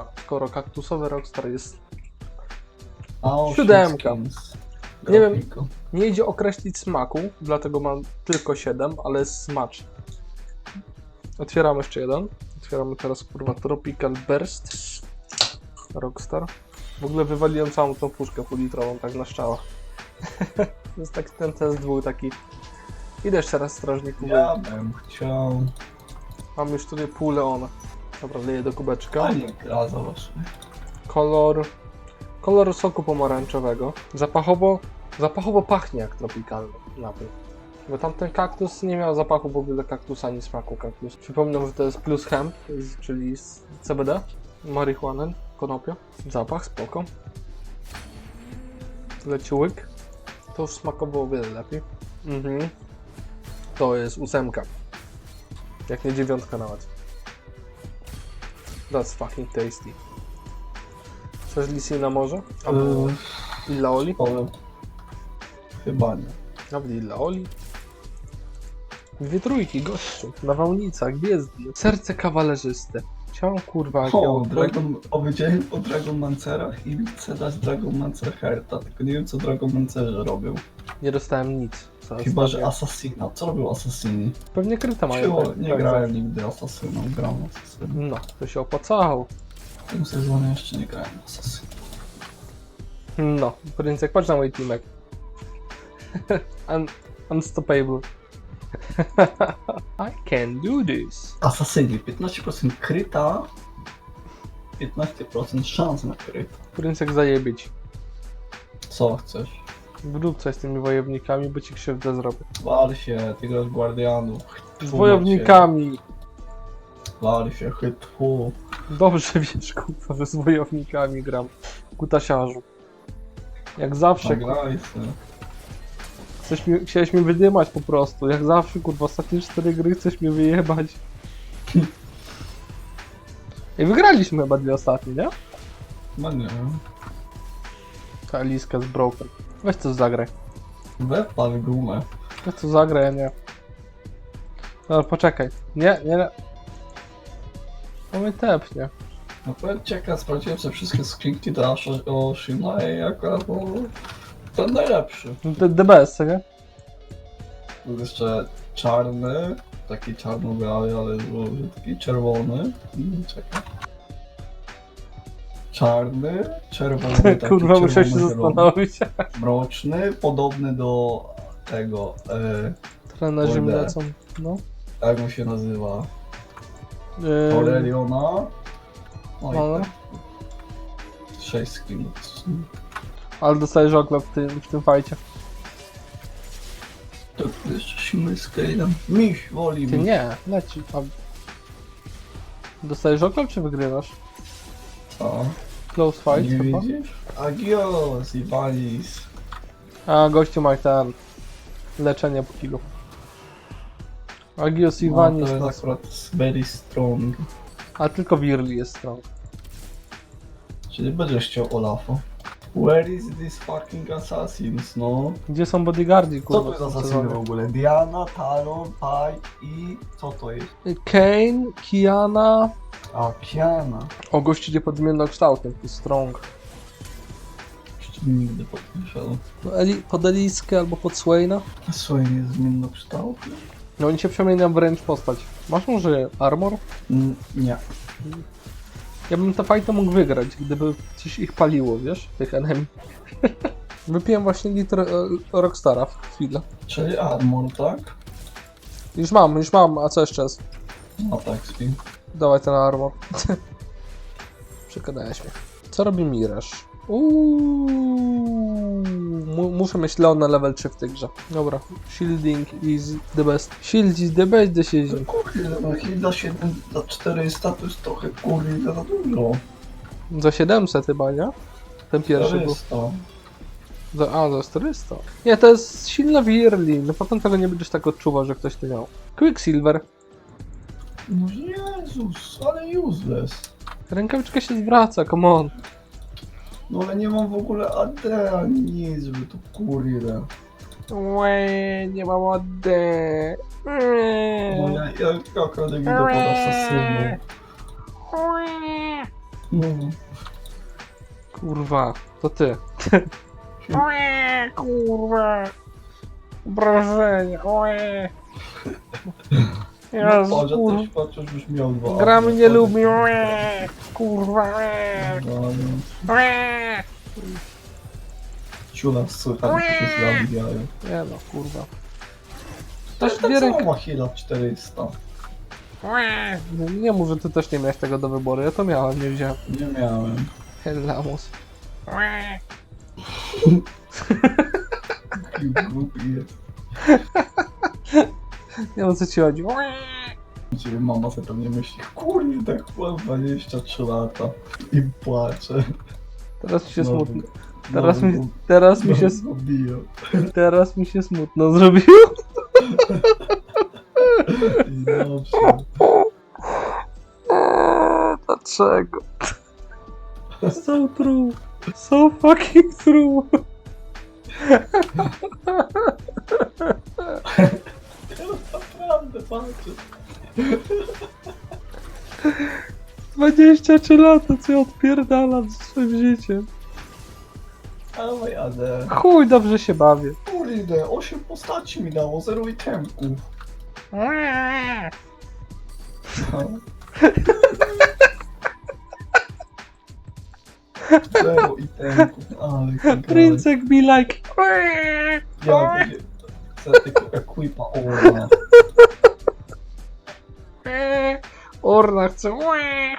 Dobra, skoro kaktusowy Rockstar jest... A o, Siódemka. Nie wiem. Nie idzie określić smaku, dlatego mam tylko 7, ale jest smacz. Otwieramy jeszcze jeden. Otwieramy teraz kurwa Tropical Burst. Rockstar. W ogóle wywaliłem całą tą puszkę półlitrową tak na szczała. to jest tak, ten test był taki... Idę jeszcze raz strażniku. Ja bym chciał... Mam już tutaj pół leona. Dobra, leję do kubeczka. A zobaczmy. Kolor. Kolor soku pomarańczowego. Zapachowo. Zapachowo pachnie jak tropikalny napój. Bo tamten kaktus nie miał zapachu w ogóle kaktusa ani smaku kaktus. Przypominam, że to jest plus hemp, czyli z CBD, marihuanę, konopia. Zapach, spoko. Leci łyk. To już smakowało o wiele lepiej. Mhm. To jest ósemka. Jak nie dziewiątka nawet. That's fucking tasty. Chcesz lisy na morze? Albo Yy, Illa Oli? ale... Chyba nie. Nawet Illa Oli? Dwie trójki, gościu. Nawałnica, gwiezdny. Serce kawalerzyste. Ciało kurwa, O. Dragon... Powiedziałem o Dragon Mancerach i chcę dać Dragon Mancer Herta, tylko nie wiem co Dragon Mancerze robił. Nie dostałem nic. Co Chyba, że. Assassina. Co robił Assassini? Pewnie kryta mają. Siło, tak, nie tak, grałem nigdy Assassiną, gram Assassiną. No, to się opłacało. W tym sezonie jeszcze nie grałem Assassiną. No, Princek, patrz na mój teamek. Un unstoppable. I can do this. Assassini, 15% kryta, 15% szans na kryta. Princek zajebić. Co chcesz? Wrób coś z tymi wojownikami, bo ci krzywdę zrobię. Wal się, ty grasz Guardianów. Z wojownikami! Wal się, chytwu. Dobrze wiesz, kurwa, że z wojownikami gram. Kutasiarzu. Jak zawsze, kurwa, Nagraj chcesz mi, chciałeś mnie wydymać po prostu. Jak zawsze, kurwa, ostatnie cztery gry chcesz mnie wyjebać. I wygraliśmy chyba dwie ostatnie, nie? No nie. Ta Liska z Broken. Weź to zagraj. Wepal gumę. Weź to zagraj, a nie. No poczekaj. Nie, nie, nie. No mnie tepnie. No powiem cieka, sprawdziłem sobie wszystkie skrzynki do Oshima i akurat no, ten najlepszy. No The, the best, nie? Był jeszcze czarny, taki czarno-biały, ale taki czerwony. Mm, Czekaj. Czarny, czerwony, taki Kurwa, muszę się czerwony-zielony. zastanowić. Mroczny, podobny do tego, e, Trenerzy Kurde. lecą. No. jak on się nazywa? Yy, Aureliona. No i no. tak. Sześć skinów. ale dostajesz okla w tym, w tym fajcie. To jeszcze silny scale'em. Miś woli Ty nie, leci. A... Dostajesz okla czy wygrywasz? Co? Close fight Nie widzisz? Agios, Iwanis. A gościu ma ten leczenie po kilu. Agios No, Iwanis, to no, jest akurat very strong. a tylko Wirli jest strong. Czyli będziesz chciał Olafa. Where is this fucking assassins, no? Gdzie są bodyguardzi, Co kurwa? to jest w tym assassiny w ogóle? Diana, Talon, Pai i... co to jest? Kane, Kiana. A, Kiana. O, gościu idzie pod zmiennokształtem, to strong. Jeszcze nigdy pod nie szedł. No, Eli, pod Eliskę albo pod Swaina. Swoje nie zmiennokształtne? No oni się przemieniają wręcz postać. Masz może armor? Mm, nie. Ja bym te fighty mógł wygrać, gdyby coś ich paliło, wiesz? Tych enemy. Wypiłem właśnie litr e, Rockstara w chwilę. Czyli armor, tak? Już mam, już mam, a co jeszcze jest? No tak, spin. Dawaj ten armor. Przekonałeś mnie. Co robi Miraż? Uuu, mu, muszę mieć Leon na level 3 w tej grze. Dobra, shielding is the best. Shield is the best decision. Kurde, no Hilda 7 za 400 to jest trochę kurde za dużo. Za 700 chyba, nie? Ten pierwszy był. 400. Za, a, za 400. Nie, to jest silne w early. No potem tego nie będziesz tak odczuwał, że ktoś to miał. Quicksilver. No Jezus, ale useless. Rękawiczka się zwraca, come on. No ale nie mam w ogóle AD ani nic, żeby to kurde. Łe, nie mam ode. No ja, ja idę pod asasynu. No. Kurwa, to ty. Oe, kurwa. Obrażenia, oe. No, Jezu, patrz, kurwa. też chociaż byś miał dwa. Gra mnie lubi, oe. Kurwa, oe. no, no. Ciula słychać, jak się zabijają. Nie no, kurwa. Też Też tak dwie samo ręki. ma heala 400. Oe. Nie, nie mów, że ty też nie miałeś tego do wyboru, ja to miałem, nie wziąłem. Nie miałem. Lamus. Oe. Taki głupi jest. Nie wiem co ci chodzi. Ciebie mama sobie pewnie myśli, kurde, chłop 23 lata i płacze. Teraz mi się Znowu- smutno. Teraz mi, teraz mi się, znowu go biją. teraz mi się smutno zrobiło. I dobrze. Eee, Dlaczego? So true. So fucking true. Naprawdę patrzę. 23 lata, co ja odpierdalam ze swoim życiem. Ale jadę. Chuj, dobrze się bawię. Kurde, 8 postaci mi dało, 0 itemków. Zero itemków, ale. Princek be like. Ja tylko equipa Orna. Orna chce.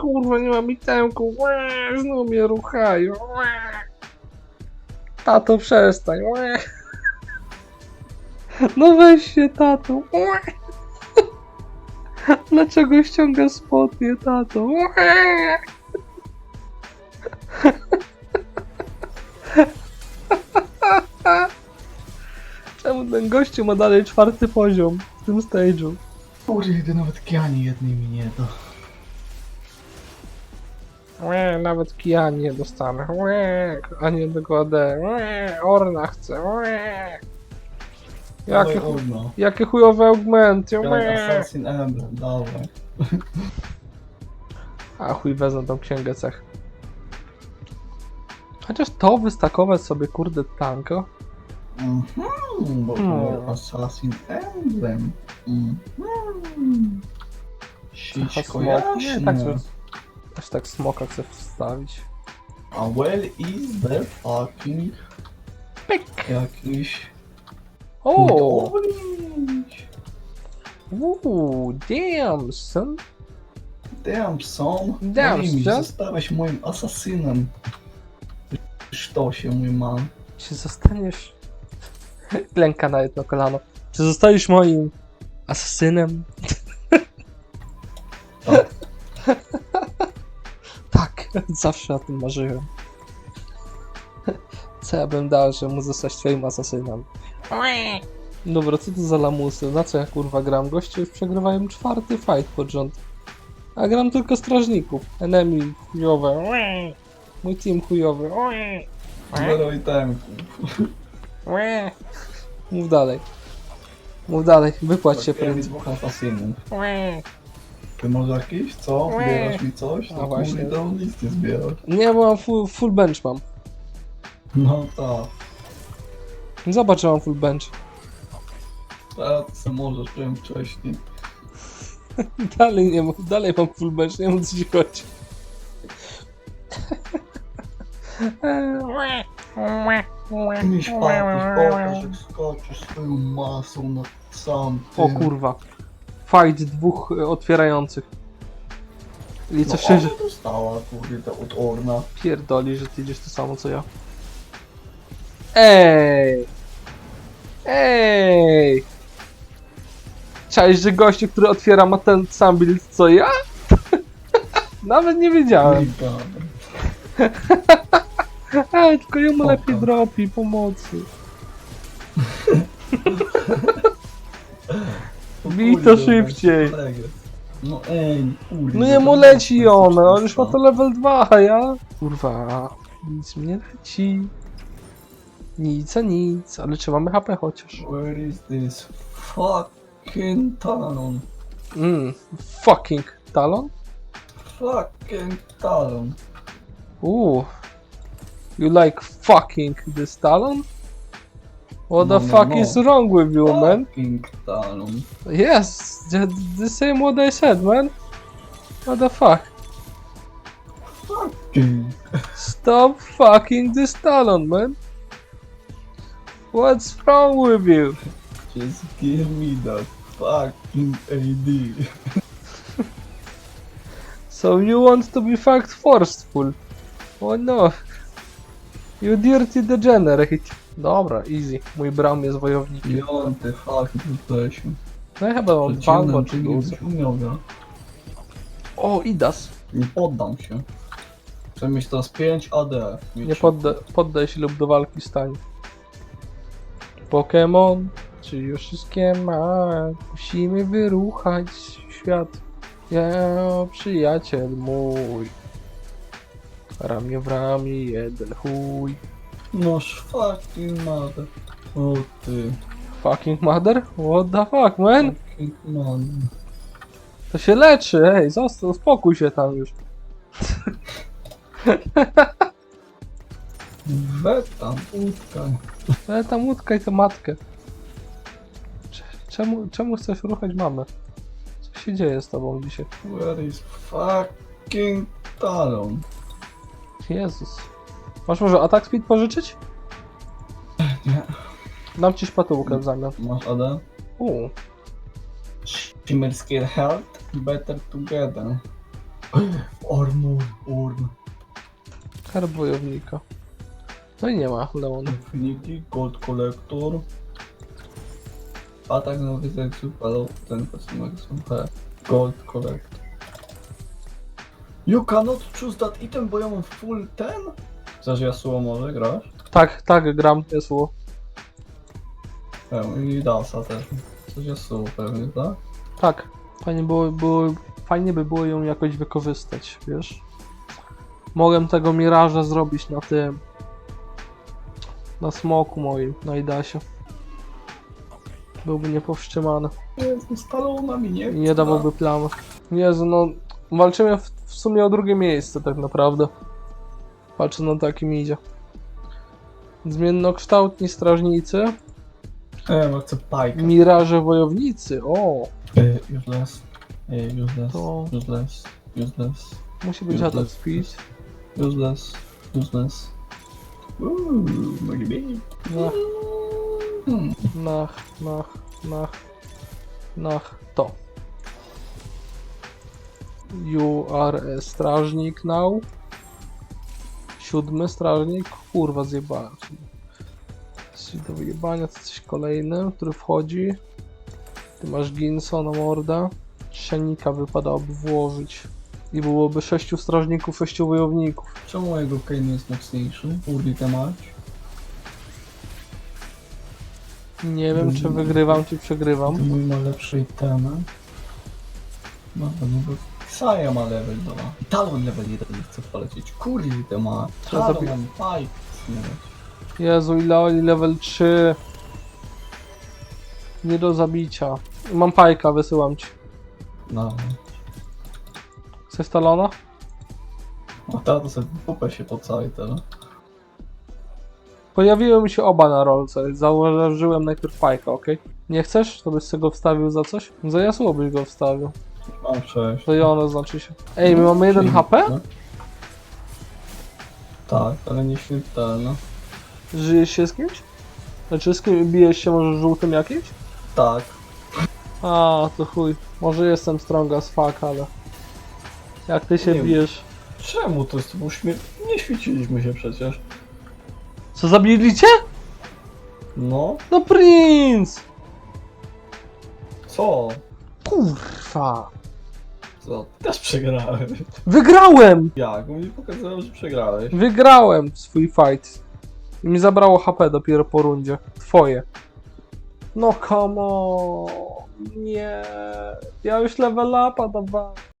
Kurwa, nie mam itemku. Znowu mnie ruchają. Tato, przestań. No weź się, tato. Dlaczego ściąga spodnie, tato? Czemu ten gościu ma dalej czwarty poziom tym stage'u? Kurde, nawet Kiani jednej mi nie da. Łe, nawet kija nie dostanę. Łe, ani jednego AD. Łe, Orna chce. Łe. Jakie, Dawaj chu- Orna. jakie chujowe augmenty. Łe. Assassin Emblem, dawaj. A chuj, wezmę tą księgę cech. Chociaż to wystakować sobie, kurde, tanko. Mhm, bo to Hmm. Assassin Emblem. Mhm. Sić Trochę smok. Nie, tak, że... Aż tak smoka chcę wstawić. A well is the fucking Pyk! jakiś... O! Orange. Uuu, damn, son. Damn son. Damn, Emi, son. Zostałeś moim asasynem. Sztosie, mój man. Czy zostaniesz... Klęka na jedno kolano. Czy zostaniesz moim asasynem? Tak. tak, zawsze o tym marzyłem. Co ja bym dał, żeby mu zostać twoim asasynem? Dobra, co to za lamusy? Na co ja kurwa gram? Goście już przegrywają czwarty fight pod rząd. A gram tylko strażników. Enemy chujowe. Mój team chujowy. Zero Mów dalej. Mów dalej, wypłać się prędzej. dwóch asasynów. Ty może jakiś? Co? Zbierasz mi coś? To właśnie. kurde, to listy zbierasz. Nie, bo mam full, full bench mam. No tak. Zobacz, że mam full bench. Teraz co możesz, powiem wcześniej. Dalej nie mam, dalej mam full bench, nie wiem o co ci chodzi. Miś papisz, pokaż jak skoczysz swoją masą na sam tym. O kurwa. Fight dwóch e, otwierających. I No co szczerze, ona dostała kurde od Orna. pierdoli, że ty idziesz to samo co ja. Ej! Ej! Cześć, że gościu, który otwiera ma ten sam build co ja? Nawet nie wiedziałem. Liga. Ej, tylko jemu Spoko. lepiej dropi pomocy. Bij to Kurde, szybciej. kolegę. No ej, kurde. No jemu leci one, on już ma to level 2, a ja? Kurwa, nic mi nie leci. Nic, a nic, ale czy mamy HP chociaż? Where is this fucking talon? Mmm, fucking talon? Fucking talon. Ooh. You like fucking this talon? What No, the no, fuck no. is wrong with you, man? Fucking talon. Yes, the, the same what I said, man. What the fuck? Fucking. Stop fucking this talon, man. What's wrong with you? Just give me the fucking AD. So you want to be fucked forceful? Oh no. You dirty degenerate. Dobra, easy. Mój bram jest wojownikiem. Piąty fucking Lesiu. No ja chyba mam bango czy umiowia. O, Idas. Nie poddam się. Chcę mieć teraz 5 AD. Mieć Nie podda poddaj się lub do walki stań. Pokémon, czy już wszystkie ma? Musimy wyruchać świat. Ja, przyjaciel mój. Ramię w ramię, jeden chuj. Noż fucking mother. O ty. Fucking mother? What the fuck, man? Fucking mother. To się leczy, ej, został, spokój się tam już. Beta. Ale tam łódkaj tę matkę. Cze- Czemu, czemu chcesz ruchać mamę? Co się dzieje z tobą dzisiaj? Where is fucking talon? Jezus. Masz może atak speed pożyczyć? Nie. Dam ci szpatułkę w zamian. Masz AD? Uuu. Shimmer skill health, better together. Armor, orm. Herb wojownika. No i nie ma Leona. Infinity, Gold Collector. Atak na wyzekcju, ale ten pasunek są. Gold Collector. You cannot choose that item, bo ja mam full ten? Chcesz Yasuo może grasz? Tak, tak, gram, Yasuo. Ja, I Dasa też. Chcesz Yasuo pewnie, tak? Tak. Fajnie, było, było, fajnie by było ją jakoś wykorzystać, wiesz? Mogłem tego miraża zrobić na tym. Na smoku moim, na Idasie. Byłby niepowstrzymany. Jezu, z talonami nie nie dawałby plamy. Jezu, no. Walczymy w, w sumie o drugie miejsce, tak naprawdę. Patrzę na takim idzie. Zmiennokształtni strażnicy. Nie wiem, chcę pajkę. Miraże wojownicy. O! Eh, useless. Eh, useless. To- Useless. Useless. Musi być Useless. atak speed. Useless. Useless. Uuu, może być. Nach, Hmm. nach, nach, nach, nach. To. You are a strażnik now. Siódmy strażnik. Kurwa, zjebałem. Czyli do wyjebania to coś kolejny, który wchodzi. Ty masz Ginsona morda. Szanika wypadałoby włożyć. I byłoby sześciu strażników, sześciu wojowników. Czemu mojego Kane jest mocniejszy? Urli temat. Nie wiem, czy wygrywam, czy przegrywam. Mój ma lepszy itemy. No, no bo Saja ma level 2. Talon level 1 nie chce polecieć. Kurli temat. Trzeba Talon zabi- mam pike. Jezu, ile oni level 3. Nie do zabicia. Mam pajka, wysyłam ci. No. Chcesz talona? A ta to sobie pupę się po całej teraz. Pojawiły mi się oba na rolce. Założyłem najpierw pajka, ok? Nie chcesz? To byś sobie go wstawił za coś? Za jasło byś go wstawił. Mam 6. To Jono znaczy się. Ej, my mamy 1 HP? Tak, ale nie śmiertelne. Żyjesz się z kimś? Znaczy z kim bijesz się może z żółtym jakimś? Tak. A, to chuj. Może jestem strong as fuck, ale... Jak ty się Nie wiem. bijesz? Czemu to jest? Bo śmier... Nie świeciliśmy się przecież. Co, zabili cię? No, No Prince! co? Kurwa! Co? Też przegrałem. Wygrałem! Jak? Bo mi pokazało, że przegrałeś. Wygrałem swój fight. I mi zabrało HP dopiero po rundzie. Twoje. No come on. Nie. Ja już level upa dawałem.